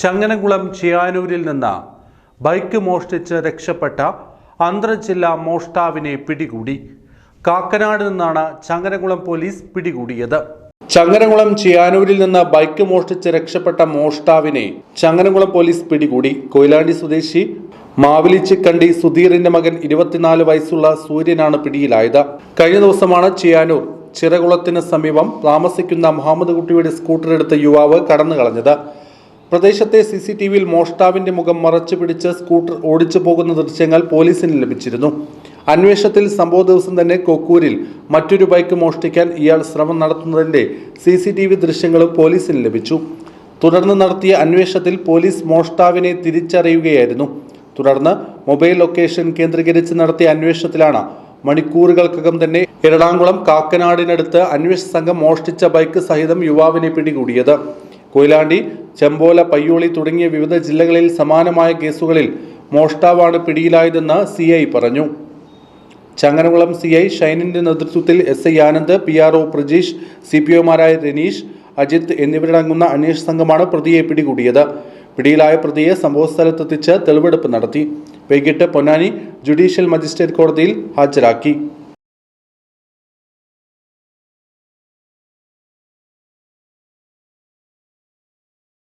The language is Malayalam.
ചങ്ങനകുളം ചിയാനൂരിൽ നിന്ന് ബൈക്ക് മോഷ്ടിച്ച് രക്ഷപ്പെട്ട അന്തർജില്ലാ മോഷ്ടാവിനെ പിടികൂടി. കാക്കനാട് നിന്നാണ് ചങ്ങനകുളം പോലീസ് പിടികൂടിയത്. ചങ്ങനകുളം ചിയാനൂരിൽ നിന്ന് ബൈക്ക് മോഷ്ടിച്ച് രക്ഷപ്പെട്ട മോഷ്ടാവിനെ ചങ്ങനകുളം പോലീസ് പിടികൂടി. കൊയിലാണ്ടി സ്വദേശി മാവിലിച്ചിക്കണ്ടി സുധീറിന്റെ മകൻ ഇരുപത്തിനാല് വയസ്സുള്ള സൂര്യനാണ് പിടിയിലായത്. കഴിഞ്ഞ ദിവസമാണ് ചിയാനൂർ ചിറകുളത്തിന് സമീപം താമസിക്കുന്ന മുഹമ്മദ് കുട്ടിയുടെ സ്കൂട്ടർ എടുത്ത യുവാവ് കടന്നു കളഞ്ഞത് പ്രദേശത്തെ സി സി ടി വിയിൽ മോഷ്ടാവിന്റെ മുഖം മറച്ചു പിടിച്ച് സ്കൂട്ടർ ഓടിച്ചു പോകുന്ന ദൃശ്യങ്ങൾ പോലീസിന് ലഭിച്ചിരുന്നു. അന്വേഷണത്തിൽ സംഭവ ദിവസം തന്നെ കൊക്കൂരിൽ മറ്റൊരു ബൈക്ക് മോഷ്ടിക്കാൻ ഇയാൾ ശ്രമം നടത്തുന്നതിന്റെ സി സി ടി വി ദൃശ്യങ്ങളും പോലീസിന് ലഭിച്ചു. തുടർന്ന് നടത്തിയ അന്വേഷണത്തിൽ പോലീസ് മോഷ്ടാവിനെ തിരിച്ചറിയുകയായിരുന്നു. തുടർന്ന് മൊബൈൽ ലൊക്കേഷൻ കേന്ദ്രീകരിച്ച് നടത്തിയ അന്വേഷണത്തിലാണ് മണിക്കൂറുകൾക്കകം തന്നെ എറണാകുളം കാക്കനാടിനടുത്ത് അന്വേഷണ സംഘം മോഷ്ടിച്ച ബൈക്ക് സഹിതം യുവാവിനെ പിടികൂടിയത്. കൊയിലാണ്ടി ചെമ്പോല പയ്യോളി തുടങ്ങിയ വിവിധ ജില്ലകളിൽ സമാനമായ കേസുകളിൽ മോഷ്ടാവാണ് പിടിയിലായതെന്ന് സി ഐ പറഞ്ഞു. ചങ്ങനകുളം സി ഐ ഷൈനിന്റെ നേതൃത്വത്തിൽ S I Anand P R O Prajeesh C P ഒമാരായ Ranish Ajith എന്നിവരടങ്ങുന്ന അന്വേഷണ സംഘമാണ് പ്രതിയെ പിടികൂടിയത്. പിടിയിലായ പ്രതിയെ സംഭവസ്ഥലത്തെത്തിച്ച് തെളിവെടുപ്പ് നടത്തി. വൈകിട്ട് പൊന്നാനി ജുഡീഷ്യൽ മജിസ്ട്രേറ്റ് കോടതിയിൽ ഹാജരാക്കി.